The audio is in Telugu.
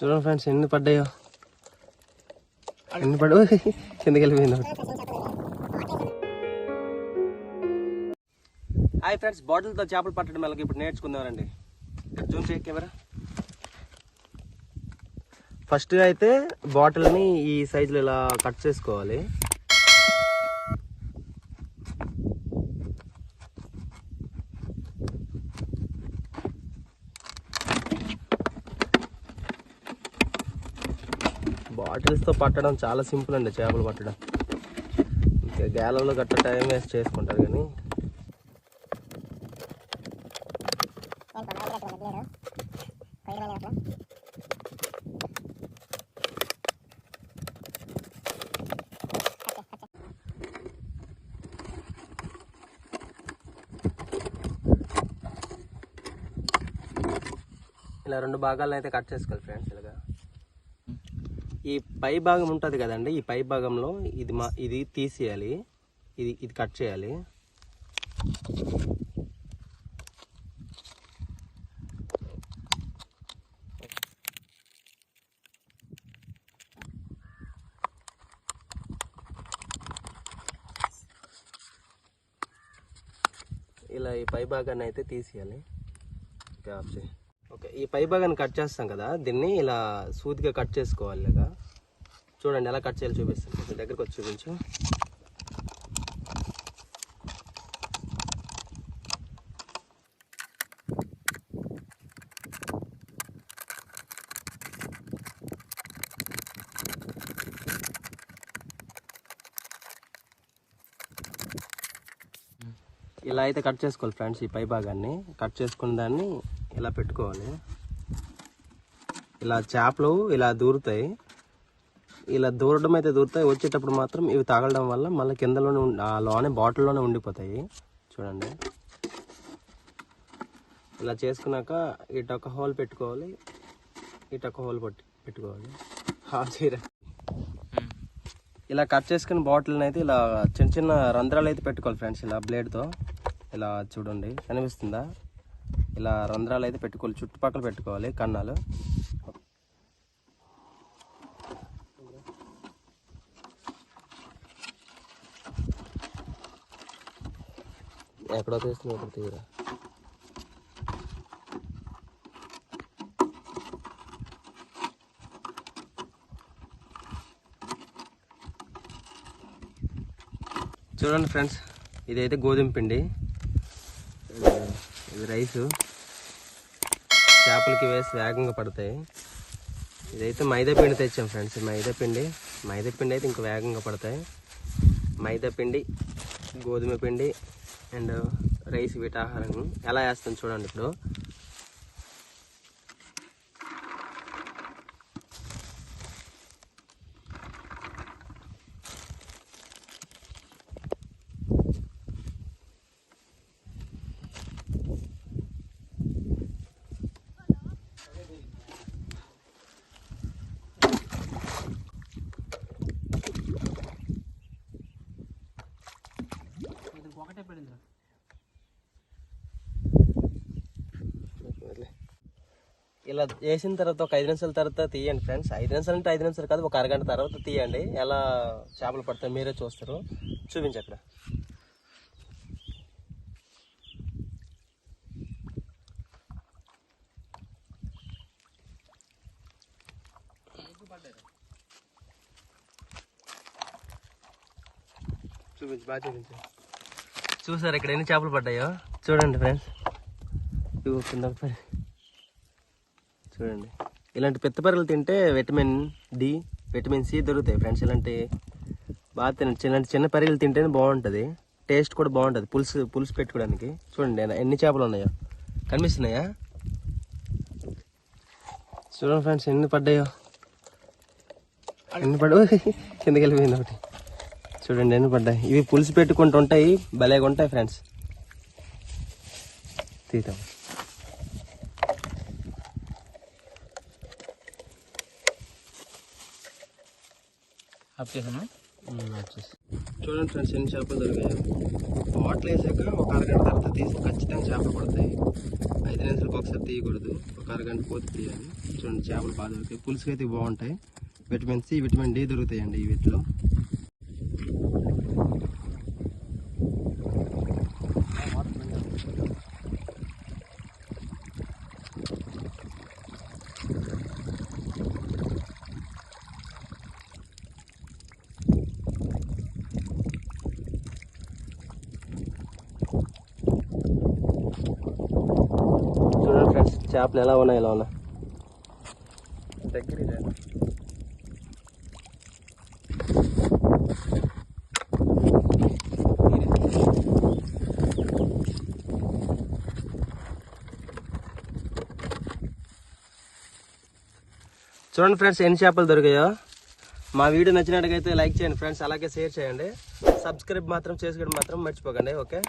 చూడండి ఫ్రెండ్స్ ఎన్ని పడ్డాయో. ఎన్ని పడ కిందకి వెళ్ళిపోయింది హాయ్ ఫ్రెండ్స్ బాటిల్తో చేపలు పట్టడం వాళ్ళకి ఇప్పుడు నేర్చుకుందామండి. జూమ్ చేయ కెమెరా. ఫస్ట్ అయితే బాటిల్ని ఈ సైజులో ఇలా కట్ చేసుకోవాలి. బాటిల్స్తో పట్టడం చాలా సింపుల్ అండి చేపలు పట్టడం. ఇంకా గ్యాలంలో గట్ట టైం వేస్ట్ చేసుకుంటారు కానీ. ఇలా రెండు భాగాలను అయితే కట్ చేసుకోవాలి ఫ్రెండ్స్ ఇలాగా. పై భాగం ఉంటుంది కదండి. ఈ పై భాగంలో ఇది మా ఇది తీసేయాలి. ఇది ఇది కట్ చేయాలి. ఇలా ఈ పై భాగాన్ని అయితే తీసేయాలి. ఓకే ఆఫ్ చేయి. ఓకే ఈ పై భాగాన్ని కట్ చేస్తాం కదా. దీన్ని ఇలా సూదిగా కట్ చేసుకోవాలి ఇలాగా చూడండి ఎలా కట్ చేయాలి చూపిస్తాను. కొంచెం దగ్గరకు వచ్చి చూపించు. ఇలా అయితే కట్ చేసుకోవాలి ఫ్రెండ్స్ ఈ పై భాగాన్ని. కట్ చేసుకున్న దాన్ని ఇలా పెట్టుకోవాలి. ఇలా చేపలు ఇలా దూరుతాయి. ఇలా దూరడం అయితే దూరుతాయి. వచ్చేటప్పుడు మాత్రం ఇవి తాగడం వల్ల మళ్ళీ కిందలోనే ఉండి- ఆ లోనే బాటిల్లోనే ఉండిపోతాయి. చూడండి. ఇలా చేసుకున్నాక ఇటు ఒక హోల్ పెట్టుకోవాలి. ఇటు ఒక హోల్ పెట్టి పెట్టుకోవాలి. హాఫ్ చేయరా ఇలా కట్ చేసుకున్న బాటిల్ని అయితే ఇలా చిన్న చిన్న రంధ్రాలు అయితే పెట్టుకోవాలి ఫ్రెండ్స్ ఇలా బ్లేడ్తో. ఇలా చూడండి. కనిపిస్తుందా? ఇలా రంధ్రాలు అయితే పెట్టుకోవాలి. చుట్టుపక్కల పెట్టుకోవాలి కన్నాలు. ఎక్కడో తీస్తున్నావు ఇక్కడ తీయరా చూడండి ఫ్రెండ్స్ ఇదైతే గోధుమ పిండి. ఇది- రైసు. చేపలకి వేసి వేగంగా పడతాయి. ఇదైతే మైదా పిండి తెచ్చాం ఫ్రెండ్స్ మైదా పిండి. మైదా పిండి అయితే ఇంకా వేగంగా పడతాయి. మైదా పిండి గోధుమ పిండి అండ్ రైస్ వీటాహారం ఎలా వేస్తాను చూడండి ఇప్పుడు. ఇలా చేసిన తర్వాత ఒక ఐదు నిమిషాల తర్వాత తీయండి ఫ్రెండ్స్ ఐదు నిమిషాలు అంటే ఐదు నిమిషాలు కాదు ఒక అరగంట తర్వాత తీయండి. ఎలా చేపలు పడతాయి మీరే చూస్తారు. చూపించి అక్కడ. చూపించు బాగా చూపించు. చూసారు ఇక్కడ ఎన్ని చేపలు పడ్డాయో? చూడండి ఫ్రెండ్స్ ఇవి చూడండి. ఇలాంటి పెత్తపరలు తింటే విటమిన్ డి విటమిన్ సి దొరుకుతాయి ఫ్రెండ్స్. ఇలాంటి బాగా తినండి ఇలాంటి చిన్న పరిగలు తింటేనే బాగుంటుంది. టేస్ట్ కూడా బాగుంటుంది. పులుసు పులుసు పెట్టుకోవడానికి. చూడండి ఎన్ని- చేపలు ఉన్నాయో. కనిపిస్తున్నాయా? చూడండి ఫ్రెండ్స్ ఎన్ని పడ్డాయో. ఎన్ని పడ కిందకి వెళ్ళిపోయింది ఒకటి. చూడండి ఎన్ని పడ్డాయి. ఇవి పులుసు పెట్టుకుంటూ ఉంటాయి భలేగా ఉంటాయి ఫ్రెండ్స్. తీద్దాం. చూడండి ఫ్రెండ్స్ ఎన్ని చేపలు దొరికాయి. వాటర్ వేసాక ఒక అరగంట తర్వాత తీసి ఖచ్చితంగా చేపలు పడతాయి. ఐదు నిమిషాలకు ఒకసారి తీయకూడదు. ఒక అరగంట పోతే తీయాలి. చూడండి చేపలు బాగా దొరుకుతాయి పులుసుకి అయితే బాగుంటాయి. విటమిన్ సి విటమిన్ డి దొరుకుతాయండి ఈ వీటిలో చూడండి ఫ్రెండ్స్ చేపలు ఎలా ఉన్నాయి ఇలా ఉన్నాయి దగ్గర చూడండి ఫ్రెండ్స్ ఎన్ని చేపలు దొరికాయో. మా వీడియో నచ్చినట్టుగైతే లైక్ చేయండి ఫ్రెండ్స్ అలాగే షేర్ చేయండి. సబ్స్క్రైబ్ మాత్రం చేసుకోవడం మాత్రం మర్చిపోకండి ఓకే?